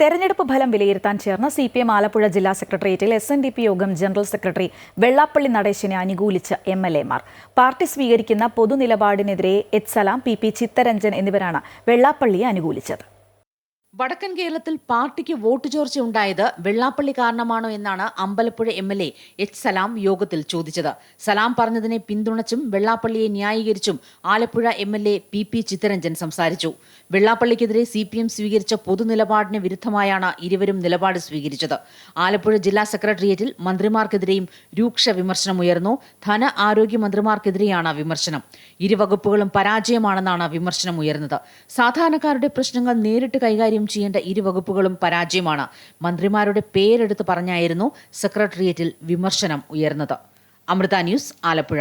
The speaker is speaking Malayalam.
തെരഞ്ഞെടുപ്പ് ഫലം വിലയിരുത്താൻ ചേർന്ന സി പി എം ആലപ്പുഴ ജില്ലാ സെക്രട്ടേറിയറ്റിൽ എസ് എൻ ഡി പി യോഗം ജനറൽ സെക്രട്ടറി വെള്ളാപ്പള്ളി നടേശനെ അനുകൂലിച്ച് എം എൽ എമാർ പാർട്ടി സ്വീകരിക്കുന്ന പൊതുനിലപാടിനെതിരെ H Salam P P Chitharanjan എന്നിവരാണ് വെള്ളാപ്പള്ളിയെ അനുകൂലിച്ചത്. വടക്കൻ കേരളത്തിൽ പാർട്ടിക്ക് വോട്ട് ചോർച്ച ഉണ്ടായത് വെള്ളാപ്പള്ളി കാരണമാണോ എന്നാണ് Ambalappuzha M L A H Salam യോഗത്തിൽ ചോദിച്ചത്. സലാം പറഞ്ഞതിനെ പിന്തുണച്ചും വെള്ളാപ്പള്ളിയെ ന്യായീകരിച്ചും Alappuzha M L A P P Chitharanjan സംസാരിച്ചു. വെള്ളാപ്പള്ളിക്കെതിരെ സി പി എം സ്വീകരിച്ച പൊതുനിലപാടിന് വിരുദ്ധമായാണ് ഇരുവരും നിലപാട് സ്വീകരിച്ചത്. ആലപ്പുഴ ജില്ലാ സെക്രട്ടേറിയറ്റിൽ മന്ത്രിമാർക്കെതിരെയും രൂക്ഷ വിമർശനമുയർന്നു ധന ആരോഗ്യ മന്ത്രിമാർക്കെതിരെയാണ് വിമർശനം. ഇരുവകുപ്പുകളും പരാജയമാണെന്നാണ് വിമർശനം ഉയർന്നത്. സാധാരണക്കാരുടെ പ്രശ്നങ്ങൾ നേരിട്ട് കൈകാര്യം ചെയ്യേണ്ട ഇരുവകുപ്പുകളും പരാജയമാണ്. മന്ത്രിമാരുടെ പേരെടുത്ത് പറഞ്ഞായിരുന്നു സെക്രട്ടേറിയറ്റിൽ വിമർശനം ഉയർന്നത്. അമൃത ന്യൂസ് ആലപ്പുഴ.